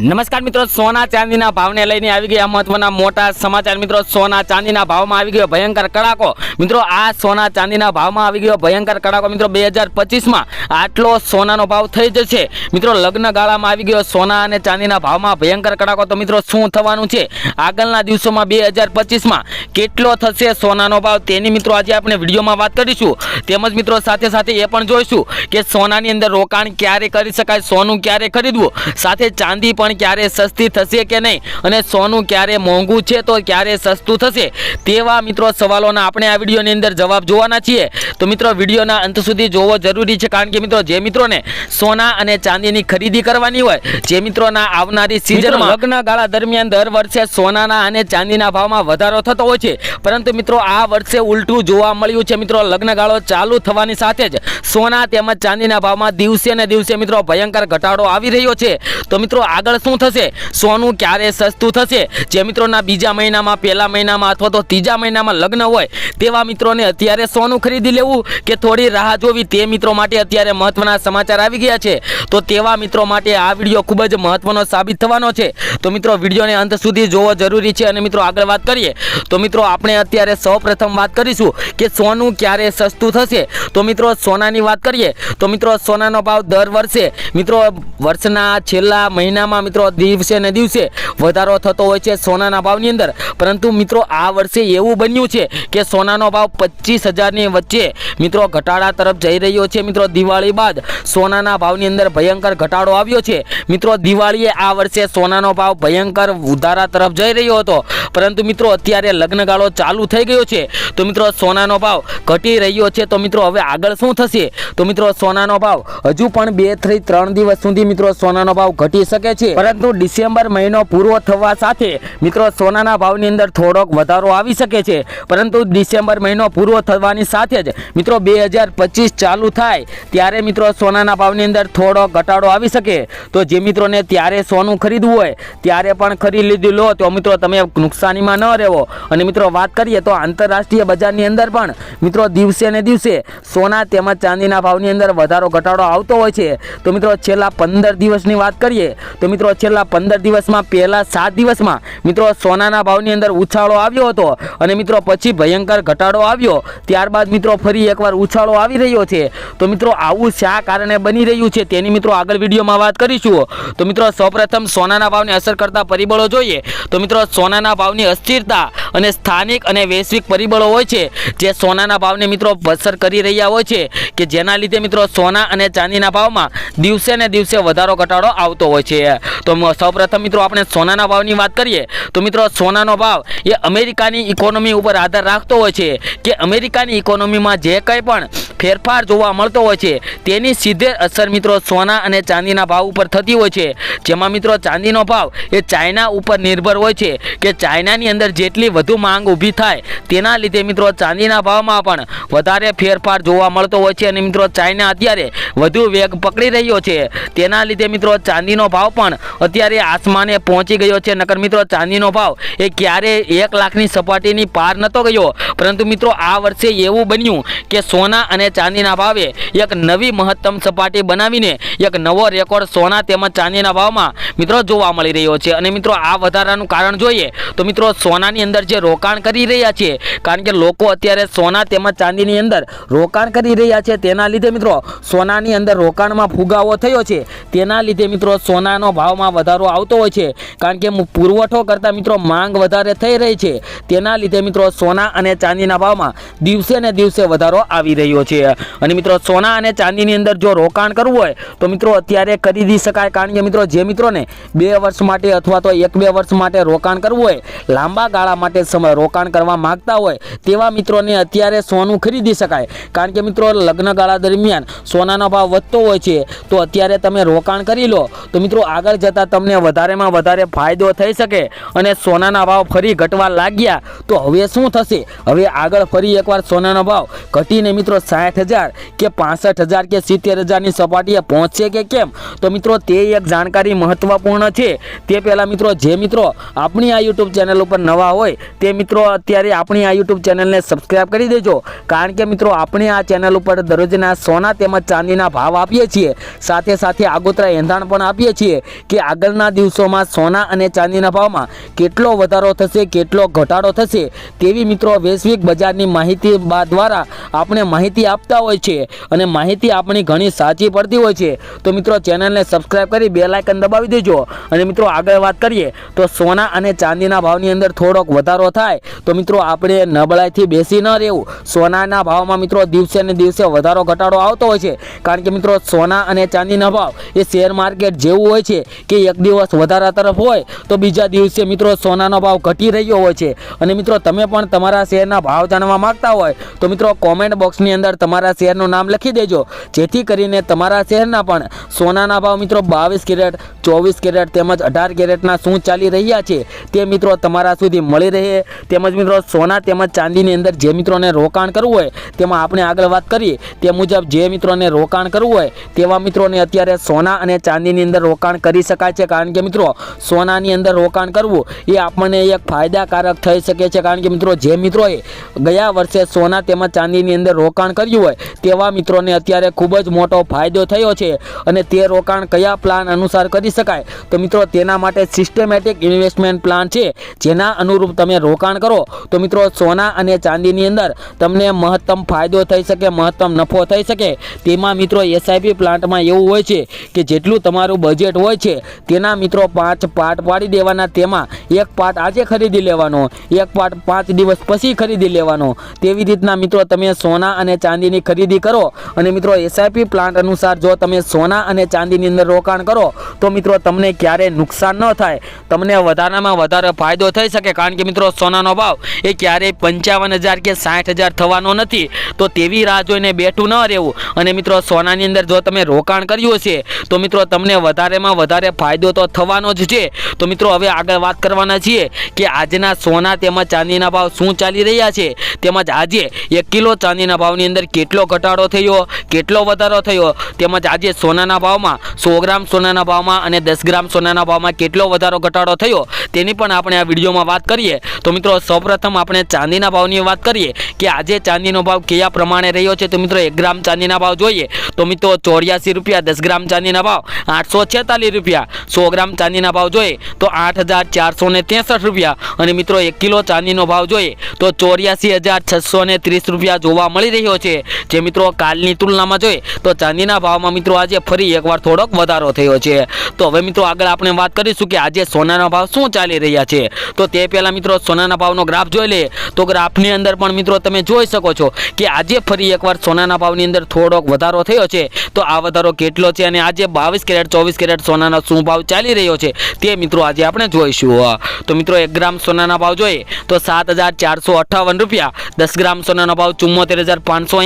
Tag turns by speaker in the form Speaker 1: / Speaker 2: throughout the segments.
Speaker 1: નમસ્કાર મિત્રો, સોના ચાંદીના ભાવને લઈને આવી ગયા મહત્વના મોટા સમાચાર. મિત્રો, સોના ચાંદીના ભાવમાં આવી ગયો ભયંકર કડાકો. મિત્રો, આ સોના ચાંદીના ભાવમાં આવી ગયો ભયંકર કડાકો. મિત્રો, બે હજાર પચીસમાં આટલો સોનાનો ભાવ થઈ જશે. મિત્રો, લગ્ન ગાળામાં આવી ગયો સોના અને ચાંદીના ભાવમાં ભયંકર કડાકો. તો મિત્રો, શું થવાનું છે? આગળના દિવસોમાં બે હજાર પચીસમાં કેટલો થશે સોનાનો ભાવ? તેની મિત્રો, આજે આપણે વિડીયોમાં વાત કરીશું. તેમજ મિત્રો, સાથે સાથે એ પણ જોઈશું કે સોનાની અંદર રોકાણ ક્યારે કરી શકાય, સોનું ક્યારે ખરીદવું? સાથે ચાંદી પણ ક્યારે સસ્તી થશે કે નહીં? અને સોનું ક્યારે મોંઘું છે તો ક્યારે સસ્તું થશે? તેવા મિત્રો સવાલોના આપણે આ વિડીયોની અંદર જવાબ જોવાના છીએ. તો મિત્રો વિડીયોના અંત સુધી જોવો જરૂરી છે કારણ કે મિત્રો જે મિત્રોને સોના અને ચાંદીની ખરીદી કરવાની હોય જે મિત્રોના આવનારી સિઝનમાં લગ્ન ગાળા દરમિયાન દર વર્ષે સોનાના અને ચાંદીના ભાવમાં વધારો થતો હોય છે. પરંતુ મિત્રો આ વર્ષે ઉલટું જોવા મળ્યું છે મિત્રો લગ્ન ગાળો ચાલુ થવાની સાથે જ સોના તેમજ ચાંદીના ભાવમાં દિવસે ને દિવસે મિત્રો ભયંકર ઘટાડો આવી રહ્યો છે. તો મિત્રો આગળ શું થશે? સોનું ક્યારે સસ્તું થશે? જે મિત્રોના બીજા મહિનામાં, પહેલા મહિનામાં અથવા તો ત્રીજા મહિનામાં લગ્ન હોય, તેવા મિત્રોને અત્યારે સોનું ખરીદી લેવું કે થોડી રાહ જોવી તે મિત્રો માટે અત્યારે મહત્વના સમાચાર આવી ગયા છે. તો તેવા મિત્રો માટે આ વીડિયો ખૂબ જ મહત્વનો સાબિત થવાનો છે. તો મિત્રો, વિડીયોને અંત સુધી જોવો જરૂરી છે. અને મિત્રો, આગળ વાત કરીએ. તો મિત્રો, આપણે અત્યારે સૌપ્રથમ વાત કરીશું કે સોનું ક્યારે સસ્તું થશે? તો મિત્રો, સોનાની વાત કરીએ. તો મિત્રો, સોનાનો ભાવ દર વર્ષે, મિત્રો, વર્ષના છેલ્લા મહિનામાં મિત્રો, દિવસે ને દિવસે વધારો થતો હોય છે સોનાના ભાવની અંદર. પરંતુ મિત્રો, આ વર્ષે એવું બન્યું છે કે સોનાનો ભાવ પચીસ હજારની વચ્ચે મિત્રો ઘટાડા તરફ જઈ રહ્યો છે. મિત્રો, દિવાળી બાદ સોનાના ભાવની અંદર ભયંકર ઘટાડો આવ્યો છે. મિત્રો, દિવાળીએ આ વર્ષે સોનાનો ભાવ ભયંકર ઉધારા તરફ જઈ રહ્યો હતો. પરંતુ મિત્રો, અત્યારે લગ્નગાળો ચાલુ થઈ ગયો છે. તો મિત્રો, સોનાનો ભાવ ઘટી રહ્યો છે. તો મિત્રો, હવે આગળ શું થશે? તો મિત્રો, સોનાનો ભાવ હજુ પણ બેથી ત્રણ દિવસ સુધી મિત્રો, સોનાનો ભાવ ઘટી શકે છે. પરંતુ ડિસેમ્બર મહિનો પૂરો થવા સાથે મિત્રો સોનાના ભાવની અંદર થોડોક વધારો આવી શકે છે. પરંતુ ડિસેમ્બર મહિનો પૂરો થવાની સાથે જ મિત્રો બે હજાર પચીસ ચાલુ થાય ત્યારે મિત્રો સોનાના ભાવની અંદર થોડો ઘટાડો આવી શકે. તો જે મિત્રોને ત્યારે સોનું ખરીદવું હોય ત્યારે પણ ખરીદ લીધું લો. તો મિત્રો તમે નુકસાનીમાં ન રહેવો. અને મિત્રો વાત કરીએ તો આંતરરાષ્ટ્રીય બજારની અંદર પણ મિત્રો દિવસે ને દિવસે સોના તેમજ ચાંદીના ભાવની અંદર વધારો ઘટાડો આવતો હોય છે. તો મિત્રો છેલ્લા પંદર દિવસની વાત કરીએ તો મિત્રો છેલ્લા પંદર દિવસમાં, પહેલા સાત દિવસમાં, મિત્રો, સોનાના ભાવની અંદર ઉછાળો આવ્યો હતો. અને મિત્રો, પછી ભયંકર ઘટાડો આવ્યો. ત્યારબાદ મિત્રો, ફરી એકવાર ઉછાળો આવી રહ્યો છે. તો મિત્રો, આવું શા કારણે બની રહ્યું છે તેની મિત્રો આગળ વિડીયોમાં વાત કરીશું. તો મિત્રો, સૌપ્રથમ સોનાના ભાવને અસર કરતા પરિબળો જોઈએ. તો મિત્રો, સોનાના ભાવની અસ્થિરતા અને સ્થાનિક અને વૈશ્વિક પરિબળો હોય છે, જે સોનાના ભાવને મિત્રો અસર કરી રહ્યા હોય છે, કે જેના લીધે મિત્રો સોના અને ચાંદીના ભાવમાં દિવસે ને દિવસે વધારો, ઘટાડો આવતો હોય છે. તો સૌપ્રથમ મિત્રો આપણે સોનાના ભાવની વાત કરીએ, તો મિત્રો સોનાનો ભાવ એ અમેરિકાની ઇકોનોમી ઉપર આધાર રાખતો હોય છે કે અમેરિકાની ઇકોનોમીમાં જે કંઈ પણ ફેરફાર જોવા મળતો હોય છે. તેની સીધે અસર મિત્રો સોના અને ચાંદીના ભાવ ઉપર થતી હોય છે. જેમાં મિત્રો ચાંદીનો ભાવ એ ચાઇના ઉપર નિર્ભર હોય છે કે ચાઇનાની અંદર જેટલી વધુ માંગ ઊભી થાય તેના લીધે મિત્રો ચાંદીના ભાવમાં પણ વધારે ફેરફાર જોવા મળતો હોય છે અને મિત્રો ચાઇના અત્યારે વધુ વેગ પકડી રહ્યો છે. તેના લીધે મિત્રો ચાંદીનો ભાવ પણ અત્યારે આસમાને પહોંચી ગયો છે. નકર મિત્રો ચાંદીનો ભાવ એ ક્યારે એક લાખની સપાટીની પાર નહોતો ગયો. પરંતુ મિત્રો આ વર્ષે એવું બન્યું કે સોના અને ચાંદીના ભાવે એક નવી મહત્તમ સપાટી બનાવીને એક નવો રેકોર્ડ સોના તેમજ ચાંદીના ભાવમાં મિત્રો જોવા મળી રહ્યો છે. અને મિત્રો આ વધારાનું કારણ જોઈએ તો મિત્રો સોનાની અંદર જે રોકાણ કરી રહ્યા છે, કારણ કે લોકો અત્યારે સોના તેમજ ચાંદીની અંદર રોકાણ કરી રહ્યા છે. તેના લીધે મિત્રો સોનાની અંદર રોકાણમાં ફુગાવો થયો છે. તેના લીધે મિત્રો સોનાનો ભાવમાં વધારો આવતો હોય છે, કારણ કે પુરવઠો કરતાં મિત્રો માંગ વધારે થઈ રહી છે. તેના લીધે મિત્રો સોના અને ચાંદીના ભાવમાં દિવસે ને દિવસે વધારો આવી રહ્યો છે. અને મિત્રો, સોના અને ચાંદીની અંદર જો રોકાણ કરવું હોય, તો મિત્રો, અત્યારે ખરીદી શકાય. કારણ કે મિત્રો, જે મિત્રોને બે વર્ષ માટે અથવા તો એક બે વર્ષ માટે રોકાણ કરવું હોય, લાંબા ગાળા માટે સમય રોકાણ કરવા માંગતા હોય, તેવા મિત્રોને અત્યારે સોનું ખરીદી શકાય. કારણ કે મિત્રો, લગ્ન ગાળા દરમિયાન સોનાનો ભાવ વધતો હોય છે, તો અત્યારે તમે રોકાણ કરી લો. તો મિત્રો, આગળ જતાં તમને વધારેમાં વધારે ફાયદો થઈ શકે અને સોનાના ભાવ ફરી ઘટવા લાગ્યા. તો હવે શું થશે? હવે આગળ ફરી એકવાર સોનાનો ભાવ ઘટીને મિત્રો, સાઠ સાઠ હજાર કે પાસઠ હજાર કે સિત્તેર હજારની સપાટીએ પહોંચશે કે કેમ? તો મિત્રો, તે એક જાણકારી મહત્વપૂર્ણ છે. તે પહેલાં મિત્રો, જે મિત્રો આપણી આ યુટ્યુબ ચેનલ ઉપર નવા હોય, તે મિત્રો અત્યારે આપણી આ યુટ્યુબ ચેનલને સબસ્ક્રાઈબ કરી દેજો. કારણ કે મિત્રો, આપણે આ ચેનલ ઉપર દરરોજના સોના તેમજ ચાંદીના ભાવ આપીએ છીએ. સાથે સાથે આગોતરા એંધાણ પણ આપીએ છીએ કે આગળના દિવસોમાં સોના અને ચાંદીના ભાવમાં કેટલો વધારો થશે, કેટલો ઘટાડો થશે તેવી મિત્રો વૈશ્વિક બજારની માહિતી દ્વારા આપણે માહિતી આપતા હોય છે અને માહિતી આપણી ઘણી સાચી પડતી હોય છે. તો મિત્રો ચેનલને સબસ્ક્રાઈબ કરી બે લાઇકન દબાવી દેજો. અને મિત્રો આગળ વાત કરીએ, તો સોના અને ચાંદીના ભાવની અંદર થોડોક વધારો થાય, તો મિત્રો આપણે નબળાઈથી બેસી ન રહેવું. સોનાના ભાવમાં મિત્રો દિવસે ને દિવસે વધારો ઘટાડો આવતો હોય છે. કારણ કે મિત્રો સોના અને ચાંદીના ભાવ એ શેર માર્કેટ જેવું હોય છે કે એક દિવસ વધારા તરફ હોય, તો બીજા દિવસે મિત્રો સોનાનો ભાવ ઘટી રહ્યો હોય છે. અને મિત્રો તમે પણ તમારા શેરના ભાવ જાણવા માંગતા હોય, તો મિત્રો કોમેન્ટ બોક્સની અંદર તમારા શહેરનું નામ લખી દેજો. જેથી કરીને તમારા શહેરના પણ સોનાના ભાવ મિત્રો બાવીસ કેરેટ, ચોવીસ કેરેટ તેમજ અઢાર કેરેટના શું ચાલી રહ્યા છે તે મિત્રો તમારા સુધી મળી રહે. તેમજ મિત્રો સોના તેમજ ચાંદીની અંદર જે મિત્રોને રોકાણ કરવું હોય તેમાં આપણે આગળ વાત કરીએ તે મુજબ જે મિત્રોને રોકાણ કરવું હોય તેવા મિત્રોને અત્યારે સોના અને ચાંદીની અંદર રોકાણ કરી શકાય છે. કારણ કે મિત્રો સોનાની અંદર રોકાણ કરવું એ આપણને એક ફાયદાકારક થઈ શકે છે. કારણ કે મિત્રો જે મિત્રોએ ગયા વર્ષે સોના તેમજ ચાંદીની અંદર રોકાણ કર્યું હોય તેવા મિત્રોને અત્યારે ખૂબ જ મોટો ફાયદો થયો છે અને તે રોકાણ કયા પ્લાન અનુસાર કરી શકાય? તો મિત્રો, તેના માટે સિસ્ટમેટિક ઇન્વેસ્ટમેન્ટ પ્લાન છે. જેના અનુરૂપ તમે રોકાણ કરો. તો મિત્રો, સોના અને ચાંદીની અંદર તમને મહત્તમ ફાયદો થઈ શકે, મહત્તમ નફો થઈ શકે. તેમાં મિત્રો એસઆઈપી પ્લાન્ટમાં એવું હોય છે કે જેટલું તમારું બજેટ હોય છે, તેના મિત્રો પાંચ પાર્ટ પાડી દેવાના. તેમાં એક પાર્ટ આજે ખરીદી લેવાનો, એક પાર્ટ પાંચ દિવસ પછી ખરીદી લેવાનો. તેવી રીતના મિત્રો, તમે સોના અને ચાંદીની ખરીદી કરો. અને મિત્રો એસઆઈપી પ્લાન્ટ અનુસાર જો તમે સોના અને ચાંદીની અંદર રોકાણ કરો, તો મિત્રો તમને ક્યારેય નુકસાન ન થાય. તમને વધારામાં વધારે ફાયદો થઈ શકે. કારણ કે મિત્રો, સોનાનો ભાવ એ ક્યારેય પંચાવન હજાર કે સાઠ હજાર થવાનો નથી. તો તેવી રાહ જોઈને બેઠું ન રહેવું. અને મિત્રો, સોનાની અંદર જો તમે રોકાણ કર્યું છે તો મિત્રો તમને વધારેમાં વધારે ફાયદો તો થવાનો જ છે. તો મિત્રો, હવે આગળ વાત કરવાના છીએ કે આજના સોના તેમજ ચાંદીના ભાવ શું ચાલી રહ્યા છે. તેમજ આજે એક કિલો ચાંદીના ભાવની અંદર કેટલો ઘટાડો થયો, કેટલો વધારો થયો, તેમજ આજે સોનાના ભાવમાં, સો ગ્રામ સોનાના ભાવમાં અને દસ ગ્રામ સોનાના ભાવમાં કેટલો વધારો ઘટાડો થયો, તેની પણ આપણે આ વિડીયોમાં વાત કરીએ. તો મિત્રો, સૌપ્રથમ આપણે ચાંદીના ભાવની વાત કરીએ કે આજે ચાંદીનો ભાવ કયા પ્રમાણે રહ્યો છે. તો મિત્રો, એક ગ્રામ ચાંદીના ભાવ જોઈએ. તો મિત્રો, ચોર્યાસી રૂપિયા, દસ ગ્રામ ચાંદીના ભાવ, આઠસો છેતાલીસ રૂપિયા, સો ગ્રામ ચાંદીના ભાવ જોઈએ. તો આઠ હજાર ચારસો ને ત્રેસઠ રૂપિયા અને મિત્રો, એક કિલો ચાંદીનો ભાવ જોઈએ. તો ચોર્યાસી હજાર છસો ત્રીસ રૂપિયા જોવા મળી રહ્યો છે. જે મિત્રો કાલની તુલનામાં જોઈએ તો ચાંદીના ભાવમાં મિત્રો આજે ફરી એકવાર થોડોક વધારો થયો છે. તો હવે મિત્રો આગળ આપણે વાત કરીશું કે આજે સોનાના ભાવ શું ચાલી રહ્યા છે. તો તે પહેલાં મિત્રો સોનાના ભાવનો ગ્રાફ જોઈ લઈએ. તો ગ્રાફની અંદર પણ મિત્રો તમે જોઈ શકો છો કે આજે ફરી એકવાર સોનાના ભાવની અંદર થોડોક વધારો થયો છે. તો આ વધારો કેટલો છે અને આજે બાવીસ કેરેટ, ચોવીસ કેરેટ સોનાનો શું ભાવ ચાલી રહ્યો છે તે મિત્રો આજે આપણે જોઈશું. તો મિત્રો એક ગ્રામ સોનાના ભાવ જોઈએ તો સાત હજાર ચારસો અઠાવન રૂપિયા, દસ ગ્રામ સોનાનો ભાવ ચુમ્મોતેર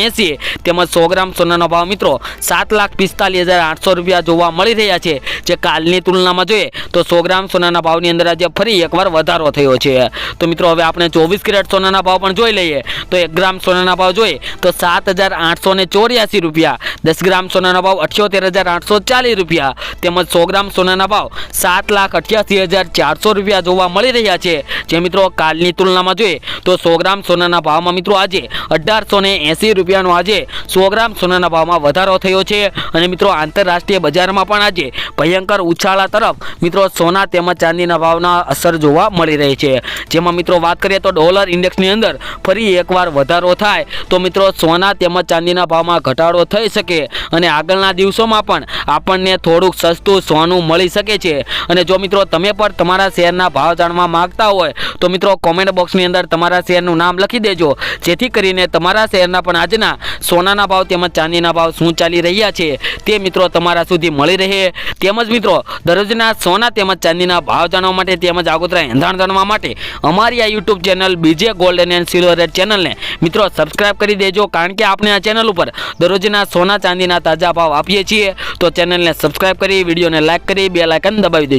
Speaker 1: એંસી. તેમજ સો ગ્રામ સોનાનો ભાવ મિત્રો સાત લાખ પિસ્તાલીસ હજાર આઠસો રૂપિયા જોવા મળી રહ્યા છે. જે કાલની તુલનામાં જોઈએ તો સો ગ્રામ સોનાના ભાવની અંદર આજે ફરી એકવાર વધારો થયો છે. તો મિત્રો હવે આપણે ચોવીસ કેરેટ સોનાના ભાવ પણ જોઈ લઈએ. તો એક ગ્રામ સોનાના ભાવ જોઈએ તો સાત હજાર આઠસો ને ચોર્યાસી રૂપિયા. દસ ગ્રામ સોનાના ભાવ અઠ્યોતેર હજાર આઠસો ચાલીસ રૂપિયા. તેમજ સો ગ્રામ સોનાના ભાવ સાત લાખ અઠ્યાસી હજાર ચારસો રૂપિયા જોવા મળી રહ્યા છે. જે મિત્રો કાલની તુલનામાં જોઈએ તો સો ગ્રામ સોનાના ભાવમાં મિત્રો આજે અઢારસો ને એંસી રૂપિયાનો આજે સો ગ્રામ સોનાના ભાવમાં વધારો થયો છે. અને મિત્રો, આંતરરાષ્ટ્રીય બજારમાં પણ આજે ભયંકર ઉછાળા તરફ મિત્રો, સોના તેમજ ચાંદીના ભાવના અસર જોવા મળી રહી છે. જેમાં મિત્રો, વાત કરીએ તો ડોલર ઇન્ડેક્સની અંદર ફરી એકવાર વધારો થાય તો મિત્રો, સોના તેમજ ચાંદીના ભાવમાં ઘટાડો થઈ શકે. અને આગળના દિવસોમાં પણ આપણને થોડુંક સસ્તું સોનું મળી શકે છે. અને જો મિત્રો, તમે પણ તમારા શેરના ભાવ જાણવા માંગતા હોય, તો મિત્રો, કોમેન્ટ બોક્સની અંદર તમારા શેરનું નામ લખી દેજો. જેથી કરીને તમારા શહેરના પણ આજના સોનાના ભાવ તેમજ ચાંદીના ભાવ શું ચાલી રહ્યા છે તે મિત્રો તમારા સુધી મળી રહે. તેમજ મિત્રો, દરરોજના સોના તેમજ ચાંદીના ભાવ જાણવા માટે તેમજ આગોતરા એંધાણ જાણવા માટે અમારી આ YouTube channel BJ golden and silver red ચેનલને મિત્રો સબસ્ક્રાઇબ કરી દેજો, કારણ કે આપણે આ ચેનલ ઉપર દરરોજના સોના ચાંદીના તાજા ભાવ આપીએ છીએ. તો ચેનલને સબસ્ક્રાઇબ કરી, વિડીયોને લાઇક કરી બે લાઇકન દબાવી દેજો.